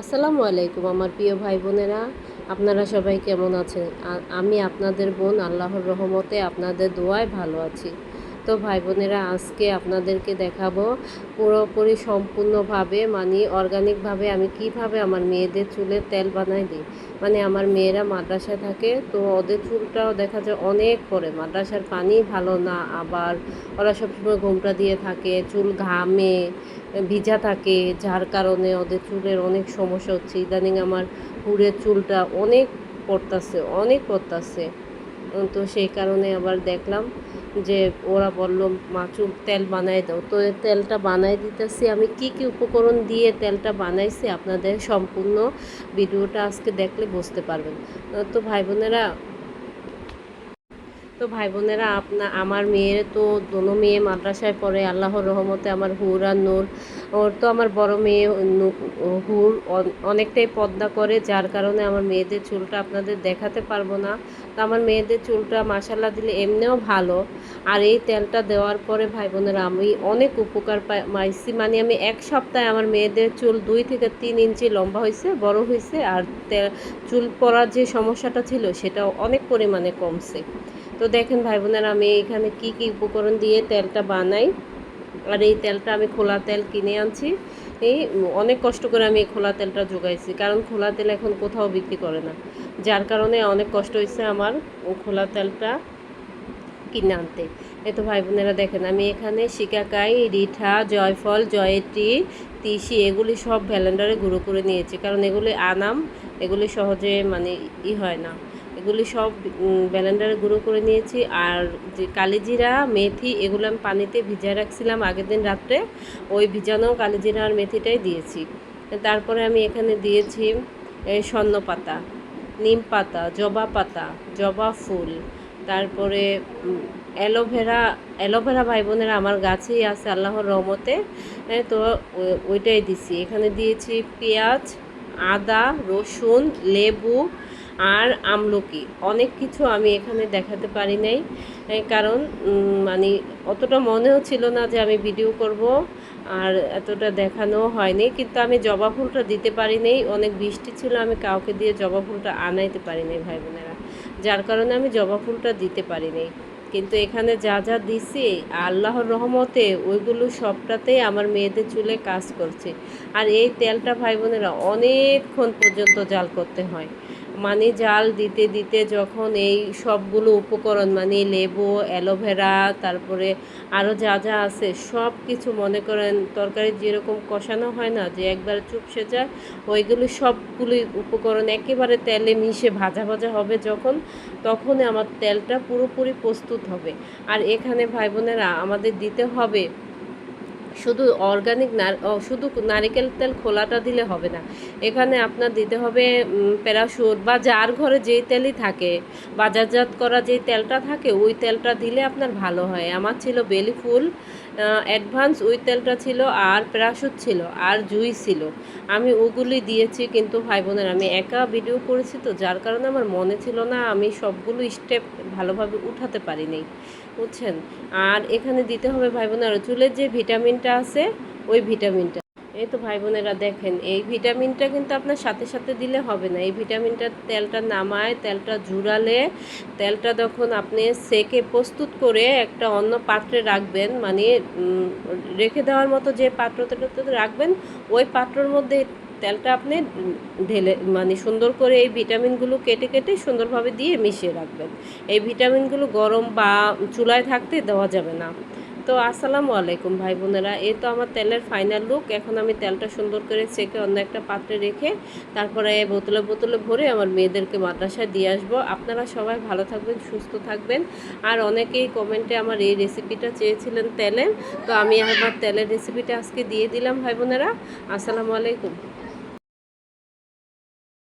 আসসালামু আলাইকুম, আমার প্রিয় ভাই বোনেরা। আপনারা সবাই কেমন আছেন? আমি আপনাদের বোন, আল্লাহর রহমতে আপনাদের দোয়ায় ভালো আছি। তো ভাই বোনেরা আজকে আপনাদেরকে দেখাবো পুরোপুরি সম্পূর্ণভাবে মানে অর্গানিকভাবে আমি কীভাবে আমার মেয়েদের চুলে তেল বানাই দিই। মানে আমার মেয়েরা মাদ্রাসায় থাকে, তো ওদের চুলটাও দেখা যায় অনেক পরে। মাদ্রাসার পানি ভালো না, আবার ওরা সবসময় ঘোমটা দিয়ে থাকে, চুল ঘামে, ভিজা থাকে, যার কারণে ওদের চুলের অনেক সমস্যা হচ্ছে। ইদানিং আমার হুড়ের চুলটা অনেক পড়তাছে অনেক পড়তাছে। তো সেই কারণে আবার দেখলাম যে ওরা বলল মা চুল তেল বানাই দাও। তো তেলটা বানাই দিতেছি। আমি কি কি উপকরণ দিয়ে তেলটা বানাইছি আপনাদের সম্পূর্ণ ভিডিওটা আজকে দেখলে বুঝতে পারবেন। তো ভাই বোনেরা তো ভাই বোনেরা আপনা, আমার মেয়ের তো, দোনো মেয়ে মাদ্রাসায় পড়ে, আল্লাহর রহমতে আমার হুর নূর ওর তো আমার বড় মেয়ে হুর অন- অনেকটাই পদ্মা করে, যার কারণে আমার মেয়েদের চুলটা আপনাদের দেখাতে পারব না। তো আমার মেয়েদের চুলটা মাসাল্লা দিলে এমনিও ভালো। আর এই তেলটা দেওয়ার পরে ভাই বোনেরা, আমি অনেক উপকার পাই- পাইছি। মানে আমি এক সপ্তাহে আমার মেয়েদের চুল দুই থেকে তিন ইঞ্চি লম্বা হয়েছে বড় হয়েছে আর চুল পড়ার যে সমস্যাটা ছিল, সেটাও অনেক পরিমাণে কমছে। তো দেখেন ভাই বোনেরা, আমি এখানে কি কি উপকরণ দিয়ে তেলটা বানাই। আর এই তেলটা আমি খোলা তেল কিনে আনছি। এই অনেক কষ্ট করে আমি এই খোলা তেলটা জোগাইছি, কারণ খোলা তেল এখন কোথাও বিক্রি করে না। যার কারণে অনেক কষ্ট হয়েছে আমার ও খোলা তেলটা কিনে আনতে। এই তো ভাই বোনেরা দেখেন, আমি এখানে শিকাকাই রিঠা, জয়ফল, জয়ত্রী, তিসি এগুলি সব ভ্যালেন্ডারে গুঁড়ো করে নিয়েছি, কারণ এগুলি আনাম, এগুলি সহজে মানে ই হয় না। এগুলি সব ব্যালেন্ডারে গুঁড়ো করে নিয়েছি। আর যে কালিজিরা, মেথি, এগুলো আমি পানিতে ভিজিয়ে রাখছিলাম আগের দিন রাত্রে। ওই ভিজানো কালিজিরা আর মেথিটাই দিয়েছি। তারপরে আমি এখানে দিয়েছি স্বর্ণ পাতা নিম পাতা, জবা পাতা, জবা ফুল। তারপরে অ্যালোভেরা অ্যালোভেরা ভাই বোনেরা আমার গাছেই আছে, আল্লাহর রহমতে। তো ও- ওইটাই দিছি। এখানে দিয়েছি পেঁয়াজ, আদা, রসুন, লেবু আর আমলকি। অনেক কিছু আমি এখানে দেখাতে পারি নাই কারণ মানে অতটা মনেও ছিল না যে আমি ভিডিও করব, আর এতটা দেখানো হয়নি। কিন্তু আমি জবা ফুলটা দিতে পারি নাই, অনেক বৃষ্টি ছিল, আমি কাউকে দিয়ে জবা ফুলটা আনাইতে পারি নাই ভাই বোনেরা। যার কারণে আমি জবা ফুলটা দিতে পারি নাই। কিন্তু এখানে যা যা দিছি, আল্লাহর রহমতে ওইগুলো সবটাতেই আমার মেয়েদের চুলে কাজ করছে। আর এই তেলটা ভাই বোনেরা অনেকক্ষণ পর্যন্ত জাল করতে হয়। মানে জাল দিতে দিতে যখন এই সবগুলো উপকরণ মানে লেবু, অ্যালোভেরা, তারপরে আরও যা যা আছে সব কিছু মনে করেন তরকারি যেরকম কষানো হয় না, যে একবার চুপসে যায় ওইগুলো সবগুলি উপকরণ একেবারে তেলে মিশে ভাজা ভাজা হবে যখন, তখনই আমার তেলটা পুরোপুরি প্রস্তুত হবে। আর এখানে ভাই বোনেরা, আমাদের দিতে হবে শুধু অর্গানিক শুধু নারিকেল তেল খোলাটা দিলে হবে না। এখানে আপনার দিতে হবে প্যারাশুট বা যার ঘরে যেই তেলই থাকে, বাজারজাত করা যেই তেলটা থাকে, ওই তেলটা দিলে আপনার ভালো হয়। আমার ছিল বেলি ফুল অ্যাডভান্স ওই তেলটা ছিল, আর প্যারাশুট ছিল, আর জুই ছিল। আমি ওগুলি দিয়েছি, কিন্তু ভাই বোনের, আমি একা ভিডিও করেছি তো, যার কারণে আমার মনে ছিল না, আমি সবগুলো স্টেপ ভালোভাবে উঠাতে পারিনি। বুঝছেন? আর এখানে দিতে হবে ভাই বোনের চুলের যে ভিটামিনটা আছে, ওই ভিটামিনটা। এই তো ভাই বোনেরা দেখেন, এই ভিটামিনটা কিন্তু আপনার সাথে সাথে দিলে হবে না। এই ভিটামিনটা তেলটা নামায়, তেলটা জুড়ালে, তেলটা যখন আপনি সেকে প্রস্তুত করে একটা অন্য পাত্রে রাখবেন মানে রেখে দেওয়ার মতো যে পাত্রটাতে রাখবেন, ওই পাত্রর মধ্যে তেলটা আপনি ঢেলে মানে সুন্দর করে এই ভিটামিনগুলো কেটে কেটে সুন্দরভাবে দিয়ে মিশিয়ে রাখবেন। এই ভিটামিনগুলো গরম বা চুলায় থাকতে দেওয়া যাবে না। তো আসসালামু আলাইকুম, ভাই বোনেরা। এই তো আমার তেলের ফাইনাল লুক এখন আমি তেলটা সুন্দর করে সেকে অন্য একটা পাত্রে রেখে তারপরে বোতলে বোতলে ভরে আমার মেয়েদেরকে মাদ্রাসায় দিয়ে আসব। আপনারা সবাই ভালো থাকবেন, সুস্থ থাকবেন। আর অনেকেই কমেন্টে আমার এই রেসিপিটা চেয়েছিলেন তেলের। তো আমি আমার তেলের রেসিপিটা আজকে দিয়ে দিলাম, ভাই বোনেরা। আসসালামু আলাইকুম।